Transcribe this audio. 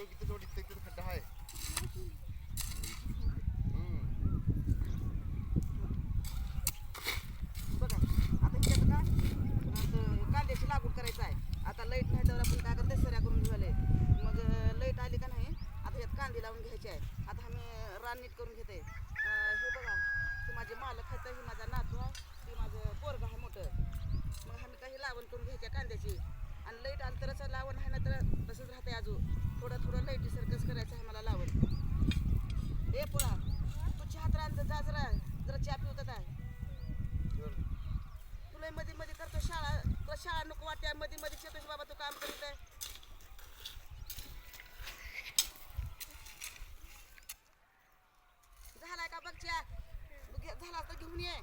पडलो की त्याच्यावर इथं खड्डा आहे. हम्म. बघा आता ह्याच्यात का आता कांद्याची लागवड करायचं आहे. आता लाइट नाही तर आपण काय करते सऱ्या करून झाले मग लाइट आली का नाही आता ह्यात कांदे लावून घ्यायचे आहे आता आम्ही रान नीट करून घेते हे बघा ते माझे मालक आहेत हे माझा नातू आहे ती माझं पोरगा आहे मोठं. मग आम्ही काही लावण करून घ्यायच्या कांद्याची. थोडं थोडं लाईटी सर्कस करायचं आहे मला लावत ए पोळा तू हात तर जाजरा जरा जरा चहा आहे तुला मध्ये मध्ये करतो शाळा तुला शाळा नको वाटते मध्ये मध्ये चेतोश बाबा तू काम करीत आहे. झालाय का बघ चहा? झाला तर घेऊन ये.